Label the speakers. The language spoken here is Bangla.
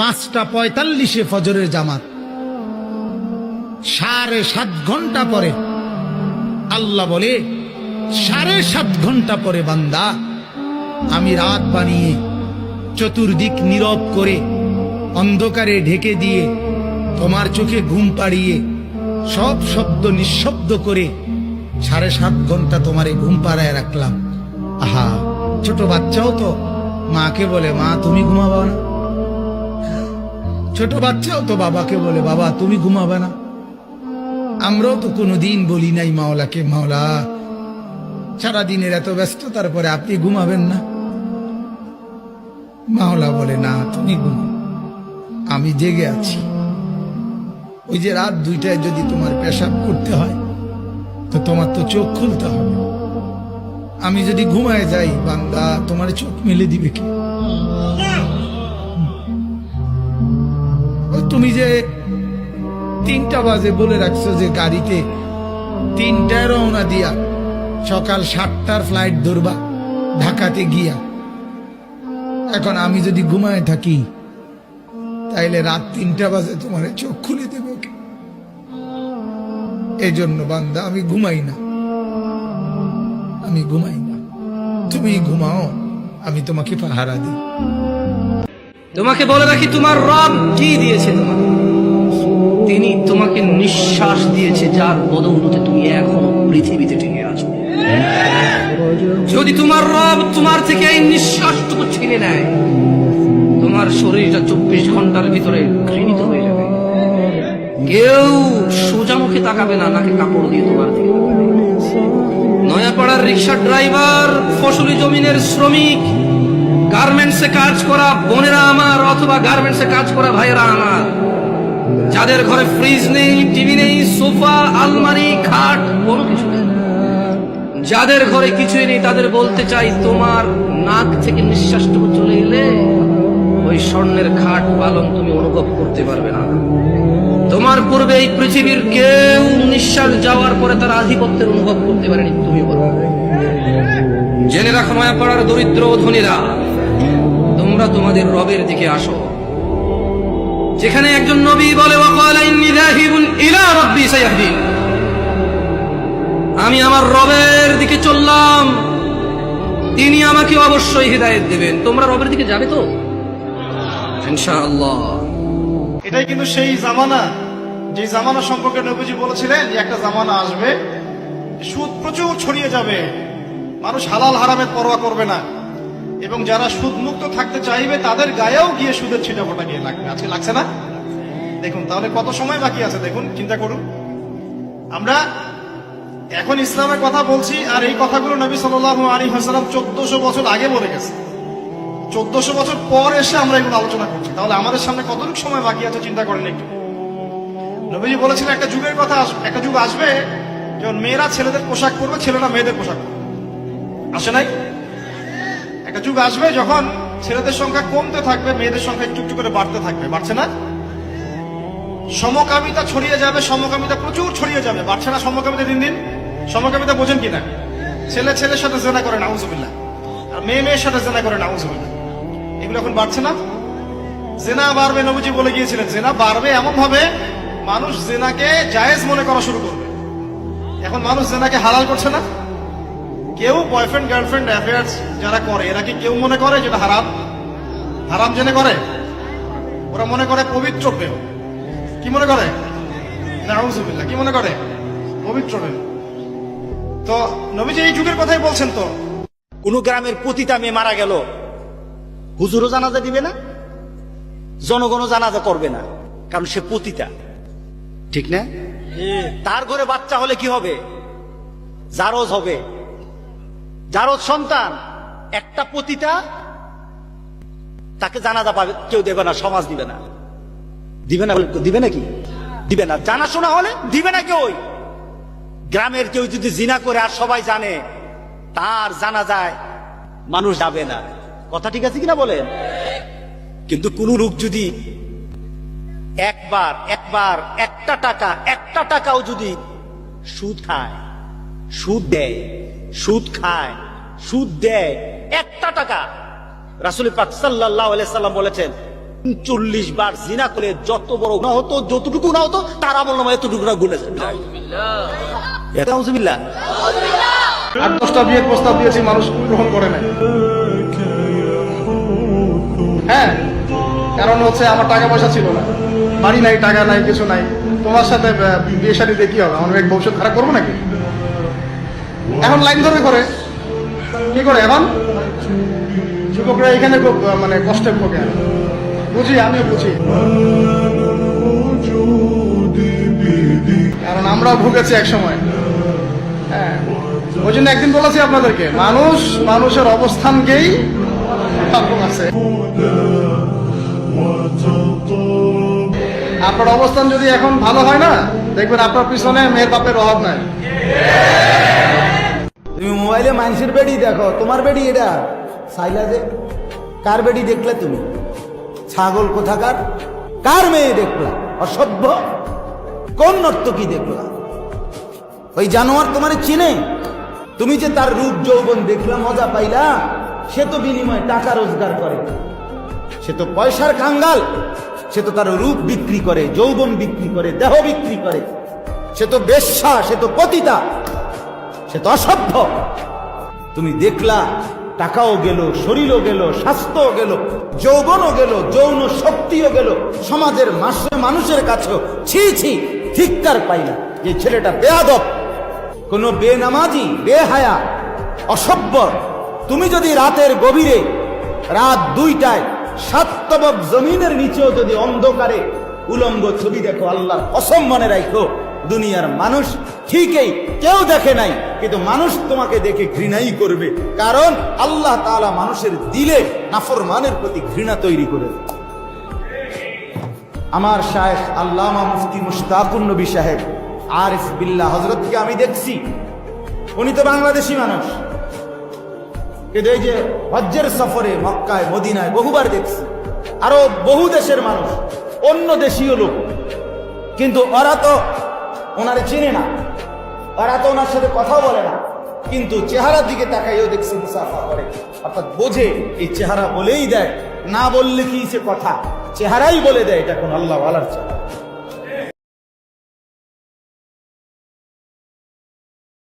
Speaker 1: পাঁচটা পঁয়তাল্লিশে ফজরের জামাত। সাড়ে সাত ঘণ্টা পরে আল্লাহ বলে, সাড়ে সাত ঘণ্টা পরে বান্দা, আমি রাত বানিয়ে চতুর্দিক নীরব করে অন্ধকারে ঢেকে দিয়ে তোমার চোখে ঘুম পাড়িয়ে সব শব্দ নিঃশব্দ করে সাড়ে সাত ঘণ্টা তোমারে ঘুম পাড়ায় রাখলাম। আহা, ছোট বাচ্চাও তো, মাকে বলে, মা, তুমি ঘুমাবা না? ছোট বাচ্চাও তো বাবাকে বলে, বাবা, তুমি ঘুমাবে না। আমরাও তো কোনোদিন বলি নাই মাওলাকে, মাওলা, সারাদিনের এত ব্যস্ত তারপরে আপনি ঘুমাবেন না? মাওলা বলে, না, তুমি ঘুমাও। আমি জেগে আছি। ওই যে রাত দুইটায় যদি তোমার পেশাব করতে হয়, তো তোমার তো চোখ খুলতে হবে। আমি যদি ঘুমায় যাই, বান্দা, তোমার চোখ মেলে দিবে কি? তুমি যে তিনটা বাজে বলে রাখছো যে গাড়িতে তিনটায় রওনা দিয়া সকাল সাতটার ফ্লাইট ধরবা, ঢাকাতে গিয়া। এখন আমি যদি ঘুমায় থাকি, তাইলে রাত তিনটা বাজে তোমার চোখ খুলে দেবে? এই জন্য বান্দা, আমি ঘুমাই না। আমি ঘুমাই না। তুমি ঘুমাও, আমি তোমাকে পাহারা দিই।
Speaker 2: তোমাকে বলে রাখি, তোমার রব কি দিয়েছে তোমাকে? তিনি তোমাকে নিঃশ্বাস দিয়েছে, যার বদৌলতে তুমি এখন পৃথিবীতে টিকে আছো। যদি তোমার রব তোমার থেকে এই নিঃশ্বাসটুকু ছিনে নেয়, তোমার শরীরটা চব্বিশ ঘণ্টার ভিতরে ঘৃণিত হয়ে যাবে। কেউ সোজা মুখে তাকাবে না, নাকি কাপড় দিয়ে তোমার দিকে নয়াপাড়ার রিক্সা ড্রাইভার, ফসলি জমিনের শ্রমিক গার্মেন্টসে কাজ করা বোনেরা আমার, অথবা গার্মেন্টসে কাজ করা ভাইয়েরা আমার। যাদের ঘরে ফ্রিজ নেই টিভি নেই সোফা আলমারি, খাট, কোনো কিছু নেই। যাদের ঘরে কিছুই নেই, তাদের বলতে চাই, তোমার নাক থেকে নিঃশ্বাসটুকু চলে এলে ওই স্বর্ণের খাট পালন তুমি অনুভব করতে পারবে না। তোমার পূর্বে এই পৃথিবীর কেউ নিঃশ্বাস যাওয়ার পরে তার আধিপত্যের অনুভব করতে পারেনি, তুমি পারবে জেনে রাখো, মায়াপাড়ার দরিদ্র ধনীরা তোমরা তোমাদের রবের দিকে আসো। যেখানে একজন নবী বলে আমি আমার রবের দিকে চললাম। তিনি আমাকে অবশ্যই হৃদায়ত দেবেন। তোমরা রবের দিকে যাবে তো?
Speaker 3: এটাই কিন্তু সেই জামানা। যে জামানা সম্পর্কে নবীজি বলেছিলেন যে একটা জামানা আসবে, সুদ প্রচুর ছড়িয়ে যাবে। মানুষ হালাল হারামের পরোয়া করবে না। এবং যারা সুদ মুক্ত থাকতে চাইবে, তাদের গায়েও গিয়ে সুদের ছিটাফোটা গিয়ে লাগবে। আজকে লাগছে না? দেখুন, তাহলে কত সময় বাকি আছে দেখুন, চিন্তা করুন। আমরা এখন ইসলামের কথা বলছি, আর এই কথাগুলো নবী সাল্লাহ আলী হাসালাম চোদ্দশো বছর আগে বলে গেছে। চোদ্দশো বছর পর এসে আমরা এগুলো আলোচনা করছি। তাহলে আমাদের সামনে কতটুকু সময় বাকি আছে, চিন্তা করেন একটু। নবীজি বলেছিলেন, একটা যুগের কথা একটা যুগ আসবে, যখন মেয়েরা ছেলেদের পোশাক পরবে, ছেলেরা মেয়েদের পোশাক পরবে। আসে নাই? একটা যুগ আসবে যখন ছেলেদের সংখ্যা কমতে থাকবে, মেয়েদের সংখ্যা একটু একটু করে বাড়তে থাকবে। বাড়ছে না? সমকামিতা ছড়িয়ে যাবে, সমকামিতা প্রচুর ছড়িয়ে যাবে। বাড়ছে না সমকামিতা দিন দিন? সমকামিতা বোঝেন কিনা? ছেলে ছেলের সাথে জেনা করে নাউজুবিল্লাহ। আর মেয়ে মেয়ের সাথে জেনা করে নাউজুবিল্লাহ। এগুলো এখন বাড়ছে না? জেনা বাড়বে, নবীজি বলে গিয়েছিলেন, জেনা বাড়বে এমন ভাবে মানুষ জেনাকে জায়েজ মনে করা শুরু করবে। এখন মানুষ জেনাকে হালাল করছে না? কেউ বয়ফ্রেন্ড গার্লফ্রেন্ড অ্যাফেয়ার্স যারা করে এরা কি কেউ মনে করে যেটা হারাম? হারাম জেনে করে? ওরা মনে করে পবিত্র প্রেম। কি মনে করে? নাউজুবিল্লাহ কি মনে করে? পবিত্র প্রেম। তো নবীজি এই যুগের কথাই বলছেন তো
Speaker 4: কোন গ্রামের পতিতা মেয়ে মারা গেল হুজুরও জানাজা দিবে না জনগণও জানাজা করবে না কারণ সে পতিতা। ঠিক না? তার ঘরে বাচ্চা হলে কি হবে? জারজ হবে। জারজ সন্তান, একটা পতিতা, তাকে জানাজা পাবে, কেউ দেবে না, সমাজ দিবে না। দিবে না দিবে নাকি? দিবে না। জানাশোনা হলে দিবে না কেউ গ্রামের কেউ যদি জিনা করে আর সবাই জানে, তার জানা যায় মানুষ যাবে না। কথা ঠিক আছে কিনা বলেন? কিন্তু কোন লোক যদি একবার একবার, একটা টাকা, একটা টাকাও যদি সুদ খায়, সুদ দেয় সুদ খায় সুদ দেয় একটা টাকা। রাসুল পাক সাল্লাহ সাল্লাম বলেছেন চল্লিশ বার জিনা করে যত বড় না হতো যতটুকু না হতো তার আমল নামা এতটুকু না গুনে
Speaker 3: দশটা বিয়ের প্রস্তাব দিয়েছি মানুষ গ্রহণ করে নাই। হ্যাঁ কারণ হচ্ছে আমার টাকা পয়সা ছিল না। বাড়ি নাই টাকা নাই কিছু নাই। তোমার সাথে বিয়ে শাড়ি দিয়ে কি হবে? আমার ভবিষ্যৎ খারাপ করব নাকি? এখন লাইন ধরে করে। কি করে এখন যুবকরা এখানে খুব মানে কষ্টে ভোগে। বুঝি, আমিও বুঝি। কারণ আমরাও ভুগেছি এক সময়। হ্যাঁ ওই জন্য একদিন বলেছি আপনাদেরকে, মানুষ, মানুষের অবস্থানকেই আছে। আপনার অবস্থান যদি এখন ভালো হয় না, দেখবেন আপনার পিছনে মেয়ের বাপের অভাব নাই।
Speaker 1: মোবাইলে মানুষের বেডি দেখো, তোমার বেডি এটা? সাইলা যে, কার বেডি দেখলে তুমি? ছাগল কোথাকার? কার মেয়ে দেখলা? অসভ্য? কোন নর্তকী দেখলা? ওই জানোয়ার তোমার চিনে? তুমি যে তার রূপ যৌবন দেখলা, মজা পাইলা, সে তো বিনিময়ে টাকা রোজগার করে। সে তো পয়সার কাঙ্গাল সে তো তার রূপ বিক্রি করে, যৌবন বিক্রি করে, দেহ বিক্রি করে। সে তো বেশ্যা, সে তো পতিতা। সে তো অসভ্য। তুমি দেখলা, টাকাও গেল, শরীরও গেল, স্বাস্থ্যও গেল, যৌবনও গেল, যৌন শক্তিও গেল, সমাজের মাসে মানুষের কাছেও ছি ছি ধিক্কার পাই না যে ছেলেটা বেয়াদব, কোনো বেনামাজি, বেহায়া, অসভ্য। তুমি যদি রাতের গভীরে, রাত দুইটায় সাততবক জমিনের নিচেও যদি অন্ধকারে উলঙ্গ ছবি দেখো, আল্লাহর অসম মনে রাখো দুনিয়ার মানুষ ঠিকই কেউ দেখে নাই, কিন্তু মানুষ তোমাকে দেখে ঘৃণাই করবে। কারণ আল্লাহ তাআলা মানুষের দিলে নাফরমানের প্রতি ঘৃণা তৈরি করে আমার শায়েখ আল্লামা মুফতি মুশতাকুন নবী সাহেব, আরিফ বিল্লাহ হজরতকে আমি দেখছি। উনি তো বাংলাদেশি মানুষ। কিন্তু এই যে হজ্জের সফরে মক্কায়, মদিনায় বহুবার দেখছি। আরও বহু দেশের মানুষ, অন্য দেশীয় লোক। কিন্তু ওরা তো ওনারে চিনে না। ওরা তো ওনার সাথে কথা বলে না। কিন্তু চেহারার দিকে তাকাইও দেখছি মুসাফা করে। অর্থাৎ বোঝে, এই চেহারা বলেই দেয়। না বললে কি সে কথা? চেহারাই বলে দেয় এটা কোন আল্লাহ আলার চেহারা।